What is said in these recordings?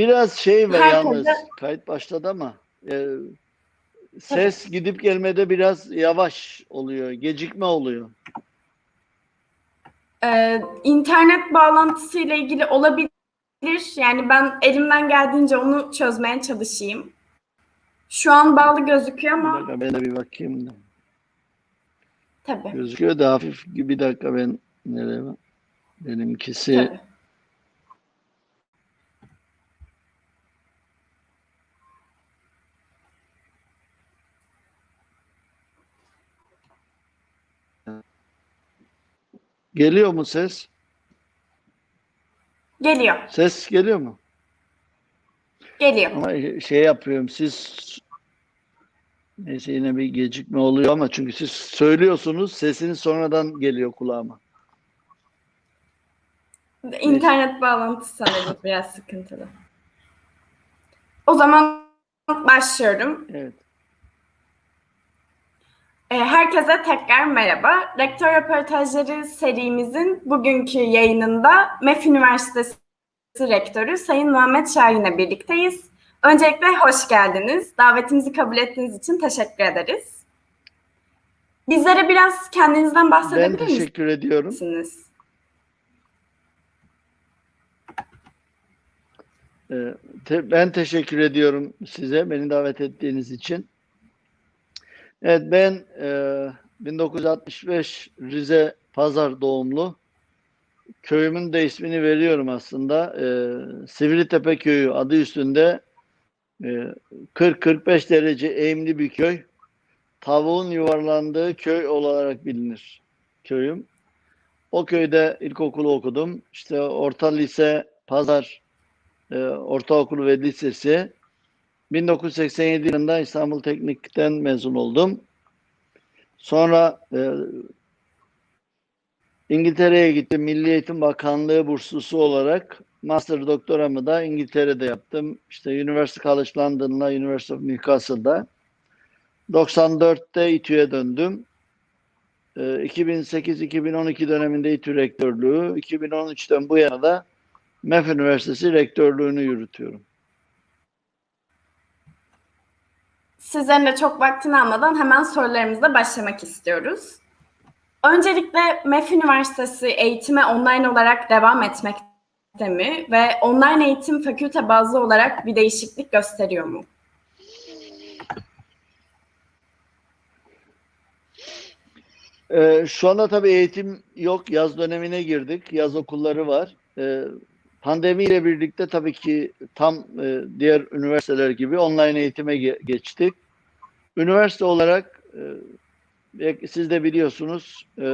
Biraz şey var Herkese- yalnız. Kayıt başladı ama e, ses gidip gelmede biraz yavaş oluyor. Gecikme oluyor. Ee, internet bağlantısı ile ilgili olabilir. Yani ben elimden geldiğince onu çözmeye çalışayım. Şu an bağlı gözüküyor Bir ama dakika ben de bir bakayım da. tabii. Gözüküyor da hafif bir dakika ben nereye Benimkisi tabii. Geliyor mu ses? Geliyor. Ses geliyor mu? Geliyor. Ama şey yapıyorum siz neyse yine bir gecikme oluyor ama çünkü siz söylüyorsunuz sesiniz sonradan geliyor kulağıma. İnternet bağlantısı sanırım biraz sıkıntılı. O zaman başlıyorum. Evet. Ee, Herkese tekrar merhaba. Rektör röportajları serimizin bugünkü yayınında MEF Üniversitesi Rektörü Sayın Muhammed Şahin'le birlikteyiz. Öncelikle hoş geldiniz. Davetimizi kabul ettiğiniz için teşekkür ederiz. Bizlere biraz kendinizden Ben bahsedebilir teşekkür ediyorum. misiniz? Ee, te- Ben teşekkür ediyorum size beni davet ettiğiniz için. Evet ben e, 1965 Rize Pazar doğumlu. Köyümün de ismini veriyorum aslında. E, Sivritepe Köyü adı üstünde e, 40-45 derece eğimli bir köy. Tavuğun yuvarlandığı köy olarak bilinir köyüm. O köyde ilkokulu okudum. İşte orta lise Pazar e, ortaokulu ve lisesi. 1987 yılında İstanbul Teknik'ten mezun oldum. Sonra e, İngiltere'ye gittim. Milli Eğitim Bakanlığı burslusu olarak master doktoramı da İngiltere'de yaptım. İşte University College London'la University of Newcastle'da. 94'te İTÜ'ye döndüm. E, 2008-2012 döneminde İTÜ rektörlüğü, 2013'ten bu yana da MEF Üniversitesi rektörlüğünü yürütüyorum. Sizlerin de çok vaktini almadan hemen sorularımızla başlamak istiyoruz. Öncelikle MEF Üniversitesi eğitime online olarak devam etmekte mi ve online eğitim fakülte bazlı olarak bir değişiklik gösteriyor mu? Ee, şu anda tabii eğitim yok. Yaz dönemine girdik. Yaz okulları var. Ee, pandemiyle birlikte tabii ki tam e, diğer üniversiteler gibi online eğitime ge- geçtik. Üniversite olarak e, siz de biliyorsunuz e,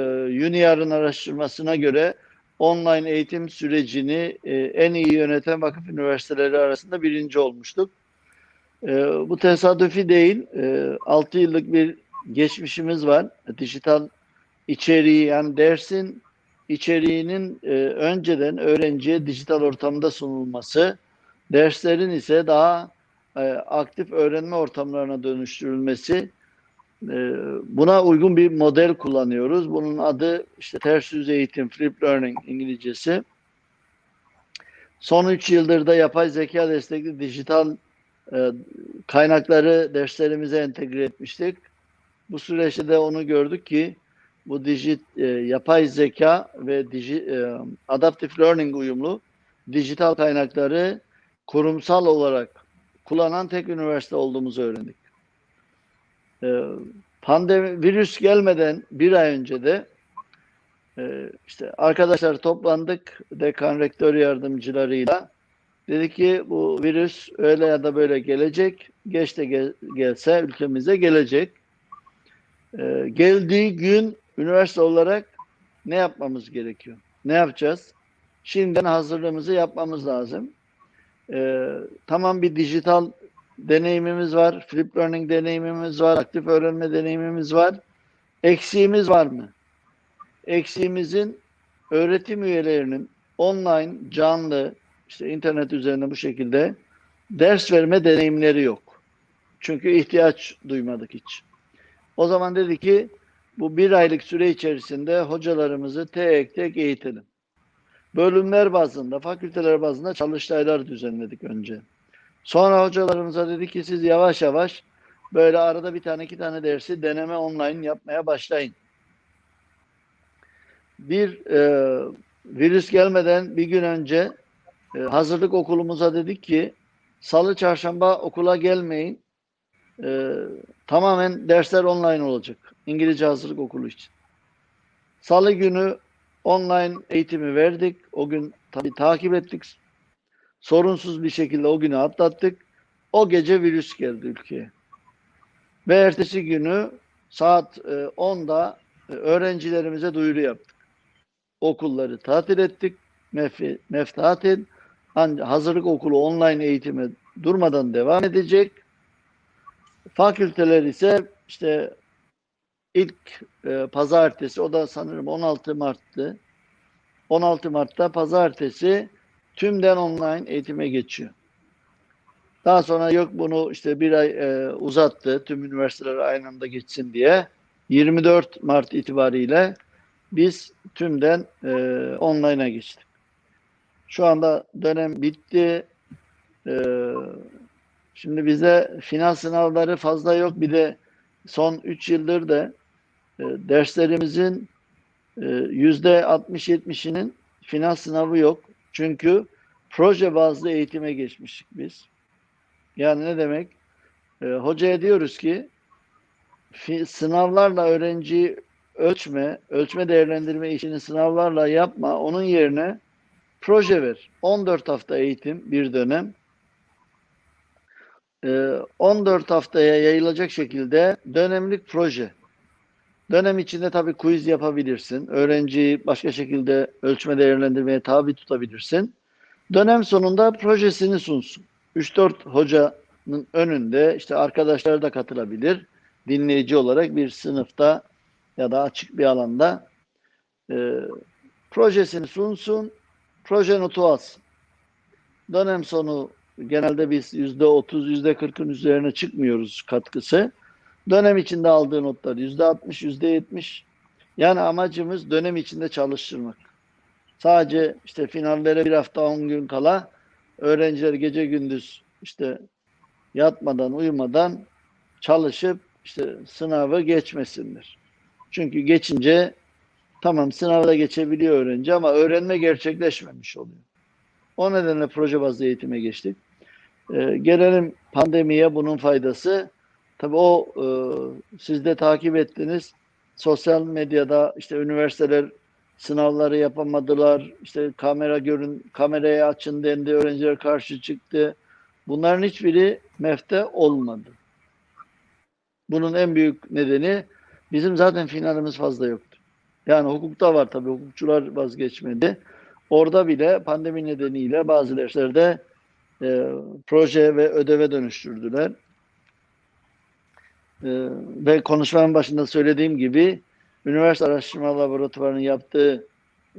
Uniar'ın araştırmasına göre online eğitim sürecini e, en iyi yöneten vakıf üniversiteleri arasında birinci olmuştuk. E, bu tesadüfi değil. E, 6 yıllık bir geçmişimiz var. Dijital içeriği yani dersin içeriğinin e, önceden öğrenciye dijital ortamda sunulması, derslerin ise daha e, aktif öğrenme ortamlarına dönüştürülmesi. E, buna uygun bir model kullanıyoruz. Bunun adı işte ters yüz eğitim, flip learning İngilizcesi. Son 3 yıldır da yapay zeka destekli dijital e, kaynakları derslerimize entegre etmiştik. Bu süreçte de onu gördük ki bu dijit e, yapay zeka ve diji, e, adaptive learning uyumlu dijital kaynakları kurumsal olarak kullanan tek üniversite olduğumuzu öğrendik. E, pandemi virüs gelmeden bir ay önce de e, işte arkadaşlar toplandık dekan rektör yardımcılarıyla. Dedi ki bu virüs öyle ya da böyle gelecek. Geç de gel- gelse ülkemize gelecek. Ee, geldiği gün üniversite olarak ne yapmamız gerekiyor? Ne yapacağız? Şimdiden hazırlığımızı yapmamız lazım. Ee, tamam bir dijital deneyimimiz var, flip learning deneyimimiz var, aktif öğrenme deneyimimiz var. Eksiğimiz var mı? Eksiğimizin öğretim üyelerinin online, canlı, işte internet üzerinde bu şekilde ders verme deneyimleri yok. Çünkü ihtiyaç duymadık hiç. O zaman dedi ki bu bir aylık süre içerisinde hocalarımızı tek tek eğitelim. bölümler bazında, fakülteler bazında çalıştaylar düzenledik önce. Sonra hocalarımıza dedik ki siz yavaş yavaş böyle arada bir tane iki tane dersi deneme online yapmaya başlayın. Bir e, virüs gelmeden bir gün önce e, hazırlık okulumuza dedik ki salı çarşamba okula gelmeyin. E, tamamen dersler online olacak. İngilizce hazırlık okulu için. Salı günü online eğitimi verdik. O gün tabii takip ettik. Sorunsuz bir şekilde o günü atlattık. O gece virüs geldi ülkeye. Ve ertesi günü saat e, 10'da e, öğrencilerimize duyuru yaptık. Okulları tatil ettik. MEF, MEF tatil. Ancak hazırlık okulu online eğitime durmadan devam edecek. Fakülteler ise işte ilk e, pazartesi o da sanırım 16 Mart'tı. 16 Mart'ta pazartesi tümden online eğitime geçiyor. Daha sonra yok bunu işte bir ay e, uzattı tüm üniversiteler aynı anda geçsin diye. 24 Mart itibariyle biz tümden e, online'a geçtik. Şu anda dönem bitti. E, şimdi bize final sınavları fazla yok. Bir de son 3 yıldır da e, derslerimizin e, yüzde 60-70'inin final sınavı yok. Çünkü proje bazlı eğitime geçmiştik biz. Yani ne demek? E, hocaya diyoruz ki sınavlarla öğrenciyi ölçme, ölçme değerlendirme işini sınavlarla yapma. Onun yerine proje ver. 14 hafta eğitim bir dönem. E, 14 haftaya yayılacak şekilde dönemlik proje. Dönem içinde tabii quiz yapabilirsin. Öğrenciyi başka şekilde ölçme değerlendirmeye tabi tutabilirsin. Dönem sonunda projesini sunsun. 3-4 hocanın önünde işte arkadaşlar da katılabilir. Dinleyici olarak bir sınıfta ya da açık bir alanda e, projesini sunsun. Proje notu alsın. Dönem sonu genelde biz %30, %40'ın üzerine çıkmıyoruz katkısı. Dönem içinde aldığı notlar yüzde altmış, yüzde yetmiş. Yani amacımız dönem içinde çalıştırmak. Sadece işte finallere bir hafta on gün kala öğrenciler gece gündüz işte yatmadan uyumadan çalışıp işte sınavı geçmesinler. Çünkü geçince tamam sınavda geçebiliyor öğrenci ama öğrenme gerçekleşmemiş oluyor. O nedenle proje bazlı eğitime geçtik. Ee, gelelim pandemiye bunun faydası. Tabii o e, siz de takip ettiniz. Sosyal medyada işte üniversiteler sınavları yapamadılar. İşte kamera görün, kamerayı açın dendi. Öğrenciler karşı çıktı. Bunların hiçbiri MEF'te olmadı. Bunun en büyük nedeni bizim zaten finalimiz fazla yoktu. Yani hukukta var tabii hukukçular vazgeçmedi. Orada bile pandemi nedeniyle bazı derslerde e, proje ve ödeve dönüştürdüler. Ee, ve konuşmanın başında söylediğim gibi üniversite araştırma laboratuvarının yaptığı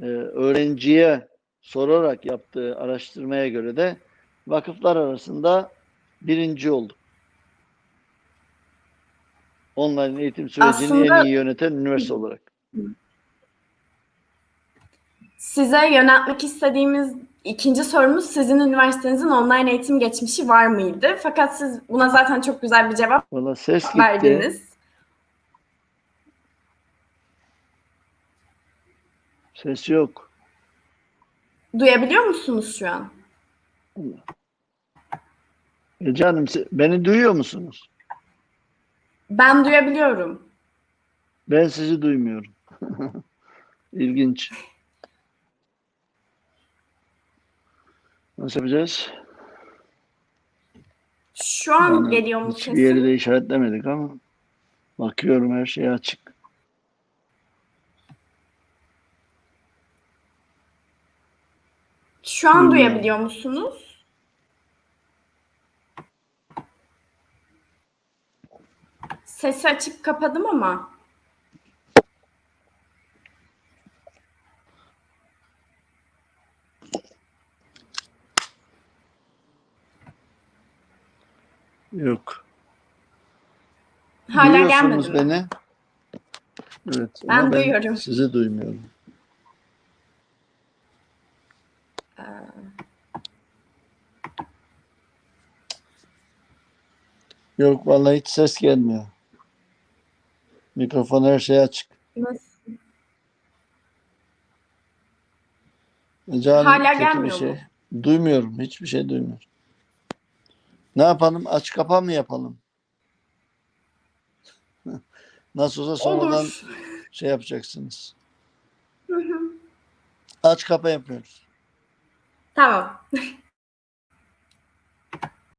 e, öğrenciye sorarak yaptığı araştırmaya göre de vakıflar arasında birinci olduk. Online eğitim sürecini Aslında- en iyi yöneten üniversite olarak. Size yöneltmek istediğimiz ikinci sorumuz sizin üniversitenizin online eğitim geçmişi var mıydı? Fakat siz buna zaten çok güzel bir cevap Valla ses gitti. verdiniz. Ses yok. Duyabiliyor musunuz şu an? E canım se- beni duyuyor musunuz? Ben duyabiliyorum. Ben sizi duymuyorum. İlginç. Nasıl yapacağız? Şu an Yani geliyor mu Hiçbir yeri sesim? de işaretlemedik ama bakıyorum her şey açık. Şu an Duyuyorum. duyabiliyor musunuz? Sesi açıp kapadım ama. Duyuyorsunuz beni. Evet. Ben duyuyorum. Ben sizi duymuyorum. Ee. Yok vallahi hiç ses gelmiyor. Mikrofon her şey açık. Nasıl? Canım, Hala gelmiyor şey. mu? Duymuyorum. Hiçbir şey duymuyorum. Ne yapalım? Aç kapa mı yapalım? Nasıl olsa sonradan Olur. şey yapacaksınız. Hı hı. Aç kapa yapıyoruz. Tamam.